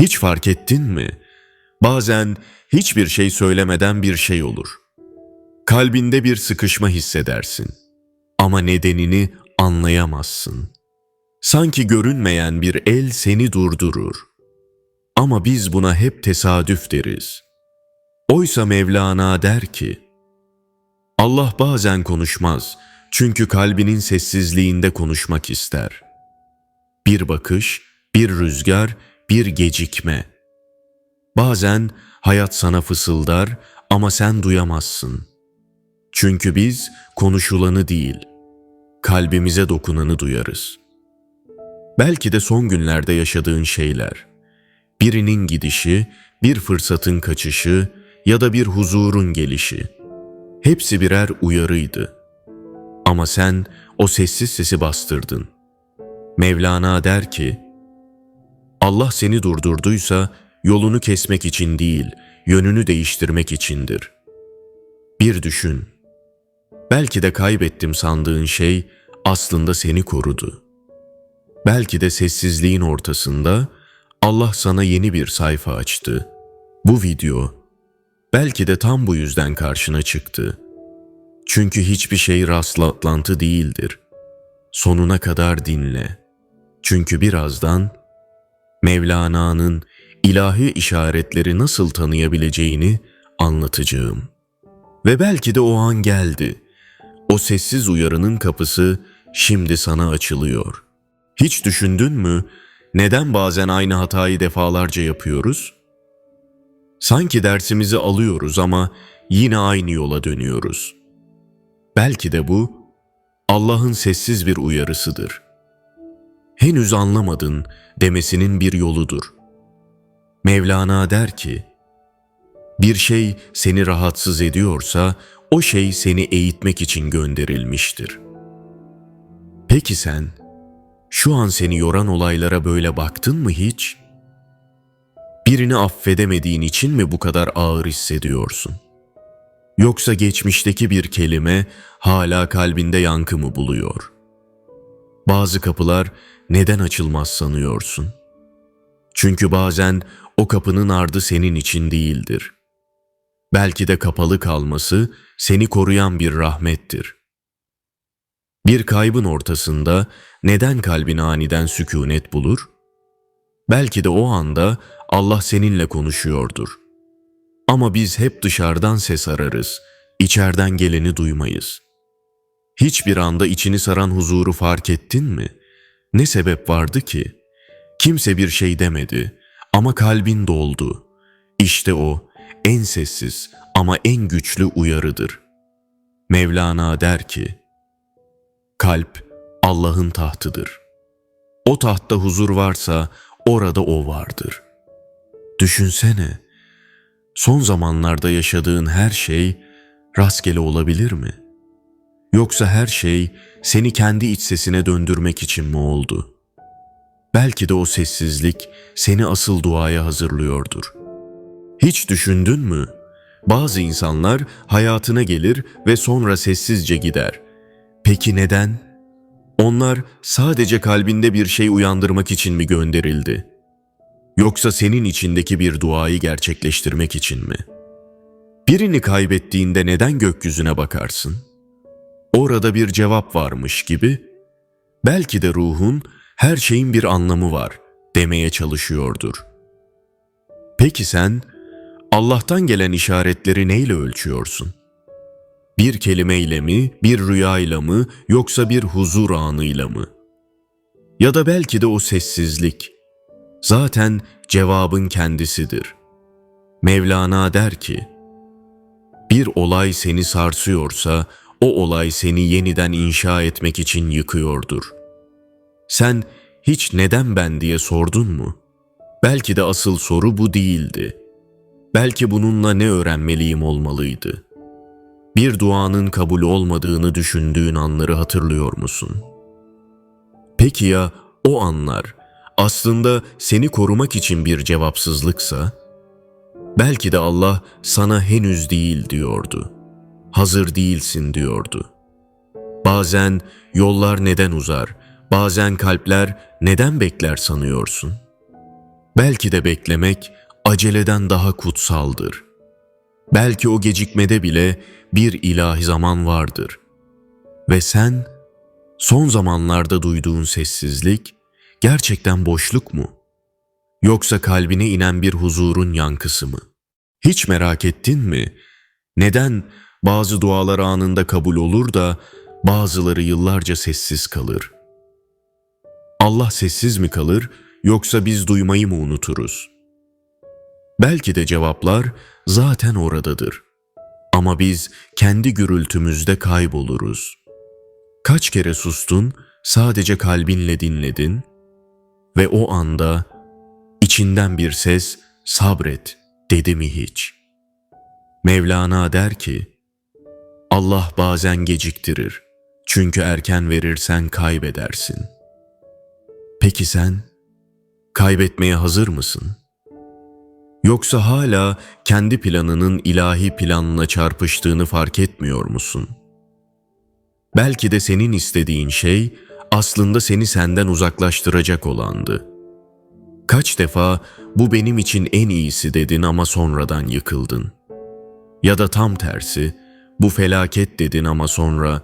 Hiç fark ettin mi? Bazen hiçbir şey söylemeden bir şey olur. Kalbinde bir sıkışma hissedersin. Ama nedenini anlayamazsın. Sanki görünmeyen bir el seni durdurur. Ama biz buna hep tesadüf deriz. Oysa Mevlana der ki, Allah bazen konuşmaz çünkü kalbinin sessizliğinde konuşmak ister. Bir bakış, bir rüzgar, bir gecikme. Bazen hayat sana fısıldar ama sen duyamazsın. Çünkü biz konuşulanı değil, kalbimize dokunanı duyarız. Belki de son günlerde yaşadığın şeyler, birinin gidişi, bir fırsatın kaçışı ya da bir huzurun gelişi. Hepsi birer uyarıydı. Ama sen o sessiz sesi bastırdın. Mevlana der ki, Allah seni durdurduysa yolunu kesmek için değil, yönünü değiştirmek içindir. Bir düşün. Belki de kaybettim sandığın şey aslında seni korudu. Belki de sessizliğin ortasında Allah sana yeni bir sayfa açtı. Bu video belki de tam bu yüzden karşına çıktı. Çünkü hiçbir şey rastlantı değildir. Sonuna kadar dinle. Çünkü birazdan Mevlana'nın ilahi işaretleri nasıl tanıyabileceğini anlatacağım. Ve belki de o an geldi. O sessiz uyarının kapısı şimdi sana açılıyor. Hiç düşündün mü neden bazen aynı hatayı defalarca yapıyoruz? Sanki dersimizi alıyoruz ama yine aynı yola dönüyoruz. Belki de bu Allah'ın sessiz bir uyarısıdır. Henüz anlamadın demesinin bir yoludur. Mevlana der ki, bir şey seni rahatsız ediyorsa o şey seni eğitmek için gönderilmiştir. Peki sen şu an seni yoran olaylara böyle baktın mı hiç? Birini affedemediğin için mi bu kadar ağır hissediyorsun? Yoksa geçmişteki bir kelime hala kalbinde yankı mı buluyor? Bazı kapılar neden açılmaz sanıyorsun? Çünkü bazen o kapının ardı senin için değildir. Belki de kapalı kalması seni koruyan bir rahmettir. Bir kaybın ortasında neden kalbin aniden sükunet bulur? Belki de o anda Allah seninle konuşuyordur. Ama biz hep dışarıdan ses ararız, içeriden geleni duymayız. Hiçbir anda içini saran huzuru fark ettin mi? Ne sebep vardı ki? Kimse bir şey demedi ama kalbin doldu. İşte o en sessiz ama en güçlü uyarıdır. Mevlana der ki, Kalp Allah'ın tahtıdır. O tahtta huzur varsa orada o vardır. Düşünsene, son zamanlarda yaşadığın her şey rastgele olabilir mi? Yoksa her şey seni kendi iç sesine döndürmek için mi oldu? Belki de o sessizlik seni asıl duaya hazırlıyordur. Hiç düşündün mü? Bazı insanlar hayatına gelir ve sonra sessizce gider. Peki neden? Onlar sadece kalbinde bir şey uyandırmak için mi gönderildi? Yoksa senin içindeki bir duayı gerçekleştirmek için mi? Birini kaybettiğinde neden gökyüzüne bakarsın? Orada bir cevap varmış gibi. Belki de ruhun her şeyin bir anlamı var demeye çalışıyordur. Peki sen Allah'tan gelen işaretleri neyle ölçüyorsun? Bir kelimeyle mi, bir rüyayla mı, yoksa bir huzur anıyla mı? Ya da belki de o sessizlik. Zaten cevabın kendisidir. Mevlana der ki, bir olay seni sarsıyorsa, o olay seni yeniden inşa etmek için yıkıyordur. Sen hiç neden ben diye sordun mu? Belki de asıl soru bu değildi. Belki bununla ne öğrenmeliyim olmalıydı.'' bir duanın kabul olmadığını düşündüğün anları hatırlıyor musun? Peki ya o anlar aslında seni korumak için bir cevapsızlıksa? Belki de Allah sana henüz değil diyordu. Hazır değilsin diyordu. Bazen yollar neden uzar, bazen kalpler neden bekler sanıyorsun? Belki de beklemek aceleden daha kutsaldır. Belki o gecikmede bile bir ilahi zaman vardır. Ve sen son zamanlarda duyduğun sessizlik gerçekten boşluk mu? Yoksa kalbine inen bir huzurun yankısı mı? Hiç merak ettin mi? Neden bazı dualar anında kabul olur da bazıları yıllarca sessiz kalır? Allah sessiz mi kalır yoksa biz duymayı mı unuturuz? Belki de cevaplar zaten oradadır. Ama biz kendi gürültümüzde kayboluruz. Kaç kere sustun, sadece kalbinle dinledin ve o anda içinden bir ses sabret dedi mi hiç? Mevlana der ki, Allah bazen geciktirir. Çünkü erken verirsen kaybedersin. Peki sen kaybetmeye hazır mısın? Yoksa hala kendi planının ilahi planına çarpıştığını fark etmiyor musun? Belki de senin istediğin şey aslında seni senden uzaklaştıracak olandı. Kaç defa bu benim için en iyisi dedin ama sonradan yıkıldın. Ya da tam tersi, bu felaket dedin ama sonra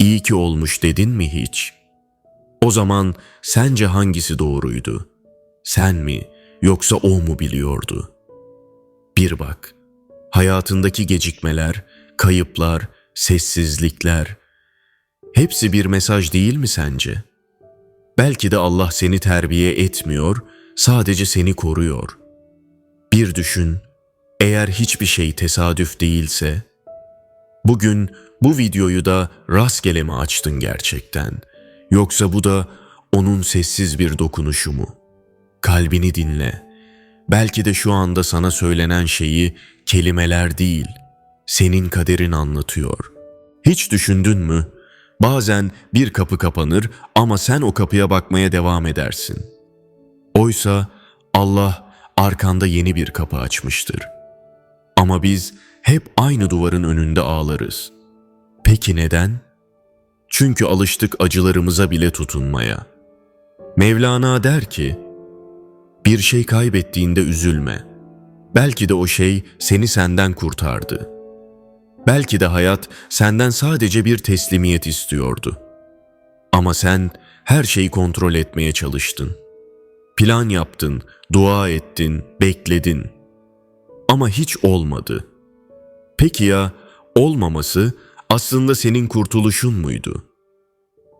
iyi ki olmuş dedin mi hiç? O zaman sence hangisi doğruydu? Sen mi yoksa o mu biliyordu? Bir bak, hayatındaki gecikmeler, kayıplar, sessizlikler hepsi bir mesaj değil mi sence? Belki de Allah seni terbiye etmiyor, sadece seni koruyor. Bir düşün, eğer hiçbir şey tesadüf değilse, bugün bu videoyu da rastgele mi açtın gerçekten? Yoksa bu da onun sessiz bir dokunuşu mu? Kalbini dinle. Belki de şu anda sana söylenen şeyi kelimeler değil, senin kaderin anlatıyor. Hiç düşündün mü? Bazen bir kapı kapanır ama sen o kapıya bakmaya devam edersin. Oysa Allah arkanda yeni bir kapı açmıştır. Ama biz hep aynı duvarın önünde ağlarız. Peki neden? Çünkü alıştık acılarımıza bile tutunmaya. Mevlana der ki, bir şey kaybettiğinde üzülme. Belki de o şey seni senden kurtardı. Belki de hayat senden sadece bir teslimiyet istiyordu. Ama sen her şeyi kontrol etmeye çalıştın. Plan yaptın, dua ettin, bekledin. Ama hiç olmadı. Peki ya olmaması aslında senin kurtuluşun muydu?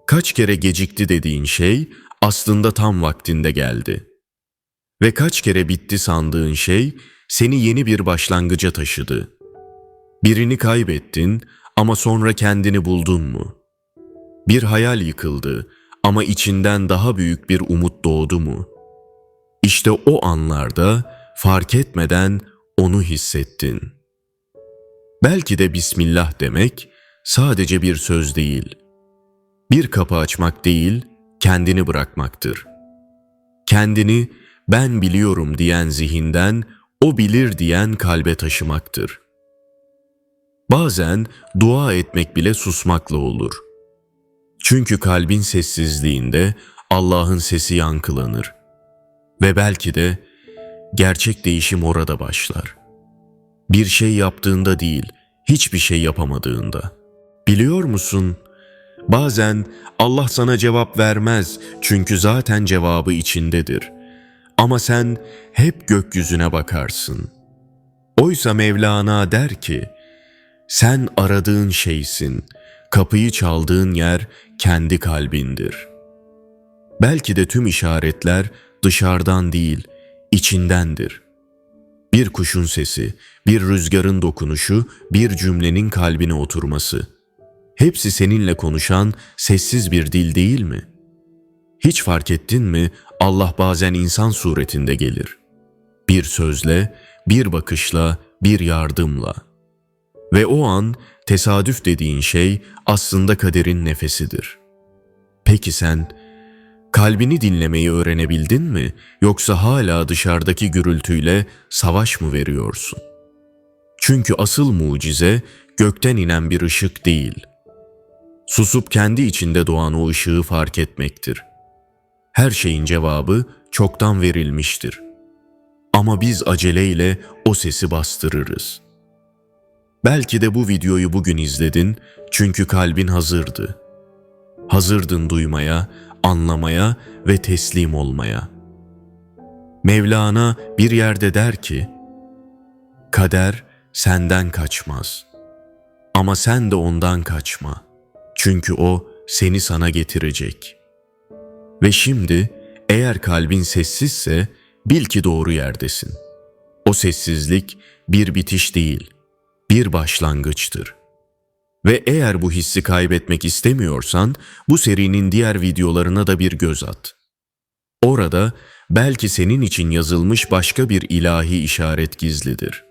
Kaç kere gecikti dediğin şey aslında tam vaktinde geldi. Ve kaç kere bitti sandığın şey seni yeni bir başlangıca taşıdı. Birini kaybettin ama sonra kendini buldun mu? Bir hayal yıkıldı ama içinden daha büyük bir umut doğdu mu? İşte o anlarda fark etmeden onu hissettin. Belki de Bismillah demek sadece bir söz değil. Bir kapı açmak değil, kendini bırakmaktır. Kendini ben biliyorum diyen zihinden o bilir diyen kalbe taşımaktır. Bazen dua etmek bile susmakla olur. Çünkü kalbin sessizliğinde Allah'ın sesi yankılanır. Ve belki de gerçek değişim orada başlar. Bir şey yaptığında değil, hiçbir şey yapamadığında. Biliyor musun? Bazen Allah sana cevap vermez çünkü zaten cevabı içindedir. Ama sen hep gökyüzüne bakarsın. Oysa Mevlana der ki, sen aradığın şeysin, kapıyı çaldığın yer kendi kalbindir. Belki de tüm işaretler dışarıdan değil, içindendir. Bir kuşun sesi, bir rüzgarın dokunuşu, bir cümlenin kalbine oturması. Hepsi seninle konuşan sessiz bir dil değil mi? Hiç fark ettin mi Allah bazen insan suretinde gelir. Bir sözle, bir bakışla, bir yardımla. Ve o an tesadüf dediğin şey aslında kaderin nefesidir. Peki sen Kalbini dinlemeyi öğrenebildin mi yoksa hala dışarıdaki gürültüyle savaş mı veriyorsun? Çünkü asıl mucize gökten inen bir ışık değil. Susup kendi içinde doğan o ışığı fark etmektir. Her şeyin cevabı çoktan verilmiştir. Ama biz aceleyle o sesi bastırırız. Belki de bu videoyu bugün izledin çünkü kalbin hazırdı. Hazırdın duymaya, anlamaya ve teslim olmaya. Mevlana bir yerde der ki, Kader senden kaçmaz. Ama sen de ondan kaçma. Çünkü o seni sana getirecek. Ve şimdi eğer kalbin sessizse bil ki doğru yerdesin. O sessizlik bir bitiş değil, bir başlangıçtır. Ve eğer bu hissi kaybetmek istemiyorsan bu serinin diğer videolarına da bir göz at. Orada belki senin için yazılmış başka bir ilahi işaret gizlidir.''